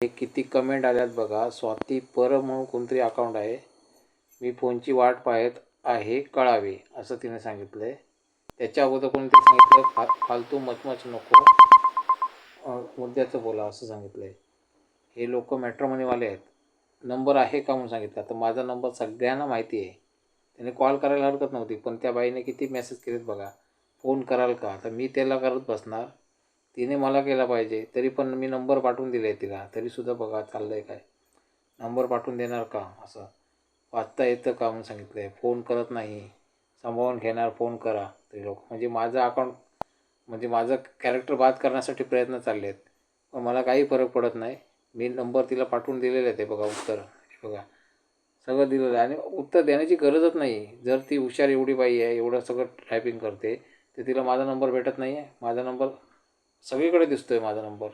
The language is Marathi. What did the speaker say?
हे किती कमेंट आल्यात बघा. स्वाती पर म्हणून कोणतरी अकाउंट आहे. मी फोनची वाट पाहत आहे कळावे असं तिने सांगितलं आहे त्याच्या अगोदर कोणतरी सांगितलं फा फालतू मचमच नको. मुद्द्याचं बोला असं सांगितलं आहे हे लोक मॅट्रोमनीवाले आहेत. नंबर आहे का म्हणून सांगितलं. तर माझा नंबर सगळ्यांना माहिती आहे. त्याने कॉल करायला हरकत नव्हती पण त्या बाईने किती मेसेज केलेत बघा. फोन कराल का? तर मी त्याला करत बसणार. तिने मला केला पाहिजे. तरी पण मी नंबर पाठवून दिले आहे तिला. तरीसुद्धा बघा चाललं आहे काय. नंबर पाठवून देणार का? असं. वाचता येतं का म्हणून सांगितलं आहे फोन करत नाही. सांभाळून घेणार फोन करा. तरी लोक. म्हणजे माझं अकाउंट म्हणजे माझं कॅरेक्टर बाद करण्यासाठी प्रयत्न चालले आहेत पण मला काही फरक पडत नाही. मी नंबर तिला पाठवून दिलेले आहेत ते बघा उत्तर. बघा. सगळं दिलेलं आहे. आणि उत्तर देण्याची गरजच नाही. जर ती हुशार एवढी बाई आहे एवढं सगळं टायपिंग करते तर तिला माझा नंबर भेटत नाही आहे माझा नंबर सगळीकडे दिसतो आहे माझा नंबर.